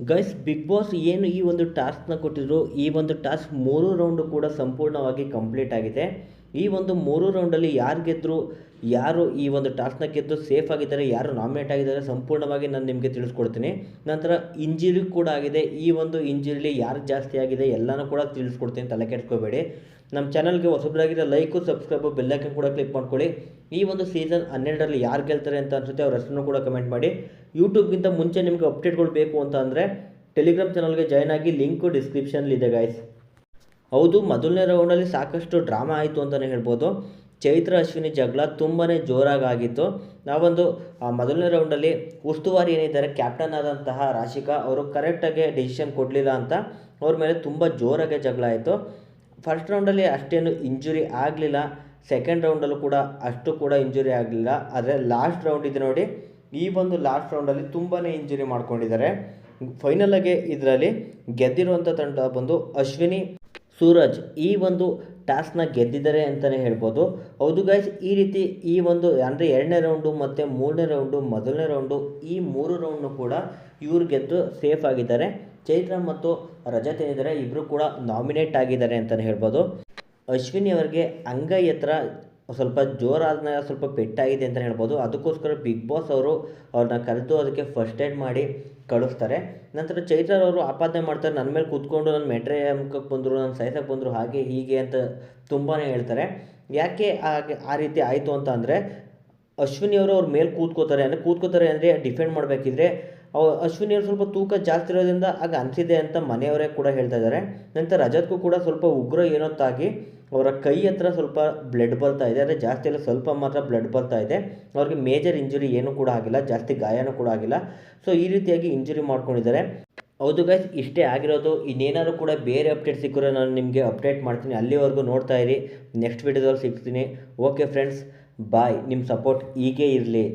Guys big boss ಏನು ಈ ಒಂದು ಟಾಸ್ಕ್ನ ಕೊಟ್ಟಿದ್ರು, ಈ ಒಂದು ಟಾಸ್ಕ್ ಮೂರು ರೌಂಡು ಕೂಡ ಸಂಪೂರ್ಣವಾಗಿ ಕಂಪ್ಲೀಟ್ ಆಗಿದೆ. ಈ ಒಂದು ಮೂರು ರೌಂಡಲ್ಲಿ ಯಾರು ಗೆದ್ದರು ಯಾರು ಈ ಒಂದು ಟಾಸ್ಕ್ನ ಗೆದ್ದು ಸೇಫ್ ಆಗಿದ್ದಾರೆ, ಯಾರು ನಾಮಿನೇಟ್ ಆಗಿದ್ದಾರೆ ಸಂಪೂರ್ಣವಾಗಿ ನಾನು ನಿಮಗೆ ತಿಳಿಸ್ಕೊಡ್ತೀನಿ. ನಂತರ ಇಂಜುರಿ ಕೂಡ ಆಗಿದೆ. ಈ ಒಂದು ಇಂಜುರಿಲಿ ಯಾರು ಜಾಸ್ತಿ ಆಗಿದೆ ಎಲ್ಲನೂ ಕೂಡ ತಿಳಿಸ್ಕೊಡ್ತೀನಿ, ತಲೆ ಕೆಡ್ಸ್ಕೋಬೇಡಿ. ನಮ್ಮ ಚಾನಲ್ಗೆ ಹೊಸಬ್ರಾಗಿರೋ ಲೈಕು ಸಬ್ಸ್ಕ್ರೈಬು ಬೆಲ್ಲೈಕನ್ ಕೂಡ ಕ್ಲಿಕ್ ಮಾಡ್ಕೊಳ್ಳಿ. ಈ ಒಂದು ಸೀಸನ್ ಹನ್ನೆರಡರಲ್ಲಿ ಯಾರು ಗೆಲ್ತಾರೆ ಅಂತ ಅನ್ಸುತ್ತೆ ಅವ್ರ ಹೆಸರನ್ನು ಕೂಡ ಕಮೆಂಟ್ ಮಾಡಿ. ಯೂಟ್ಯೂಬ್ಗಿಂತ ಮುಂಚೆ ನಿಮಗೆ ಅಪ್ಡೇಟ್ಗಳು ಬೇಕು ಅಂತ ಅಂದರೆ ಟೆಲಿಗ್ರಾಮ್ ಚಾನಲ್ಗೆ ಜಾಯ್ನ್ ಆಗಿ ಲಿಂಕು ಡಿಸ್ಕ್ರಿಪ್ಷನ್ಲಿದೆ ಗಾಯ್ಸ್ ಹೌದು ಮೊದಲನೇ ರೌಂಡಲ್ಲಿ ಸಾಕಷ್ಟು ಡ್ರಾಮಾ ಆಯಿತು ಅಂತಲೇ ಹೇಳ್ಬೋದು. ಚೈತ್ರ, ಅಶ್ವಿನಿ ಜಗಳ ತುಂಬಾ ಜೋರಾಗಿ ಆಗಿತ್ತು ನಾವೊಂದು ಮೊದಲನೇ ರೌಂಡಲ್ಲಿ ಉಸ್ತುವಾರಿ ಏನಿದ್ದಾರೆ, ಕ್ಯಾಪ್ಟನ್ ಆದಂತಹ ರಾಶಿಕಾ, ಅವರು ಕರೆಕ್ಟಾಗಿ ಡಿಸಿಷನ್ ಕೊಡಲಿಲ್ಲ ಅಂತ. ಅವ್ರ ಮೇಲೆ ತುಂಬ ಜೋರಾಗಿ ಜಗಳ ಆಯಿತು. ಫಸ್ಟ್ ರೌಂಡಲ್ಲಿ ಅಷ್ಟೇನು ಇಂಜುರಿ ಆಗಲಿಲ್ಲ. ಸೆಕೆಂಡ್ ರೌಂಡಲ್ಲೂ ಕೂಡ ಅಷ್ಟು ಕೂಡ ಇಂಜುರಿ ಆಗಲಿಲ್ಲ. ಆದರೆ ಲಾಸ್ಟ್ ರೌಂಡ್ ಇದೆ ನೋಡಿ, ಈ ಒಂದು ಲಾಸ್ಟ್ ರೌಂಡಲ್ಲಿ ತುಂಬಾ ಇಂಜುರಿ ಮಾಡ್ಕೊಂಡಿದ್ದಾರೆ. ಫೈನಲಾಗಿ ಇದರಲ್ಲಿ ಗೆದ್ದಿರುವಂಥ ತಂಡ ಬಂದು ಅಶ್ವಿನಿ ಸೂರಜ್, ಈ ಒಂದು ಟಾಸ್ಕ್ನ ಗೆದ್ದಿದ್ದಾರೆ ಅಂತಲೇ ಹೇಳ್ಬೋದು. ಹೌದು ಗೈಸ್ ಈ ರೀತಿ ಈ ಒಂದು ಅಂದರೆ ಎರಡನೇ ರೌಂಡು ಮತ್ತು ಮೂರನೇ ರೌಂಡು ಮೊದಲನೇ ರೌಂಡು ಈ ಮೂರು ರೌಂಡ್ನು ಕೂಡ ಇವ್ರು ಗೆದ್ದು ಸೇಫ್ ಆಗಿದ್ದಾರೆ. ಚೈತ್ರ ಮತ್ತು ರಜತ್ ಏನಿದ್ದಾರೆ ಇಬ್ಬರು ಕೂಡ ನಾಮಿನೇಟ್ ಆಗಿದ್ದಾರೆ ಅಂತಲೇ ಹೇಳ್ಬೋದು. ಅಶ್ವಿನಿ ಅವರಿಗೆ ಅಂಗೈ ಹತ್ರ ಸ್ವಲ್ಪ ಜೋರಾದ ಸ್ವಲ್ಪ ಪೆಟ್ಟಾಗಿದೆ ಅಂತಲೇ ಹೇಳ್ಬೋದು. ಅದಕ್ಕೋಸ್ಕರ ಬಿಗ್ ಬಾಸ್ ಅವರು ಅವ್ರನ್ನ ಕರೆದು ಅದಕ್ಕೆ ಫಸ್ಟ್ ಏಡ್ ಮಾಡಿ ಕಳಿಸ್ತಾರೆ. ನಂತರ ಚೈತ್ರ ಅವರು ಆಪಾದನೆ ಮಾಡ್ತಾರೆ. ನನ್ನ ಮೇಲೆ ಕೂತ್ಕೊಂಡು ನನ್ನ ಮೆಟ್ರೆ ಮುಖಕ್ಕೆ ಬಂದರು, ನನ್ನ ಸಾಯ್ಸಕ್ಕೆ ಬಂದರು ಹಾಗೆ ಹೀಗೆ ಅಂತ ತುಂಬಾ ಹೇಳ್ತಾರೆ. ಯಾಕೆ ಹಾಗೆ ಆ ರೀತಿ ಆಯಿತು ಅಂತ ಅಂದರೆ ಅಶ್ವಿನಿ ಅವರು ಅವ್ರ ಮೇಲೆ ಕೂತ್ಕೋತಾರೆ. ಅಂದರೆ ಕೂತ್ಕೋತಾರೆ ಅಂದರೆ ಡಿಫೆಂಡ್ ಮಾಡಬೇಕಿದ್ರೆ ಅವ ಅಶ್ವಿನಿ ಅವರು ಸ್ವಲ್ಪ ತೂಕ ಜಾಸ್ತಿ ಇರೋದ್ರಿಂದ ಆಗ ಅನಿಸಿದೆ ಅಂತ ಮನೆಯವರೇ ಕೂಡ ಹೇಳ್ತಾ ಇದ್ದಾರೆ. ನಂತರ ರಜತ್ಗೂ ಕೂಡ ಸ್ವಲ್ಪ ಉಗ್ರ ಏನೊತ್ತಾಗಿ ಅವರ ಕೈ ಹತ್ರ ಸ್ವಲ್ಪ ಬ್ಲಡ್ ಬರ್ತಾ ಇದೆ. ಅಂದರೆ ಜಾಸ್ತಿ ಎಲ್ಲ ಸ್ವಲ್ಪ ಮಾತ್ರ ಬ್ಲಡ್ ಬರ್ತಾ ಇದೆ. ಅವ್ರಿಗೆ ಮೇಜರ್ ಇಂಜುರಿ ಏನೂ ಕೂಡ ಆಗಿಲ್ಲ. ಜಾಸ್ತಿ ಗಾಯನೂ ಕೂಡ ಆಗಿಲ್ಲ. ಸೊ ಈ ರೀತಿಯಾಗಿ ಇಂಜುರಿ ಮಾಡ್ಕೊಂಡಿದ್ದಾರೆ. ಹೌದು ಗೈಸ್ ಇಷ್ಟೇ ಆಗಿರೋದು. ಇನ್ನೇನಾದ್ರು ಕೂಡ ಬೇರೆ ಅಪ್ಡೇಟ್ ಸಿಕ್ಕರೆ ನಾನು ನಿಮಗೆ ಅಪ್ಡೇಟ್ ಮಾಡ್ತೀನಿ. ಅಲ್ಲಿವರೆಗೂ ನೋಡ್ತಾ ಇರಿ. ನೆಕ್ಸ್ಟ್ ವೀಡಿಯೋದಲ್ಲಿ ಸಿಗ್ತೀನಿ. ಓಕೆ ಫ್ರೆಂಡ್ಸ್ ಬಾಯ್ ನಿಮ್ಮ ಸಪೋರ್ಟ್ ಹೀಗೆ ಇರಲಿ.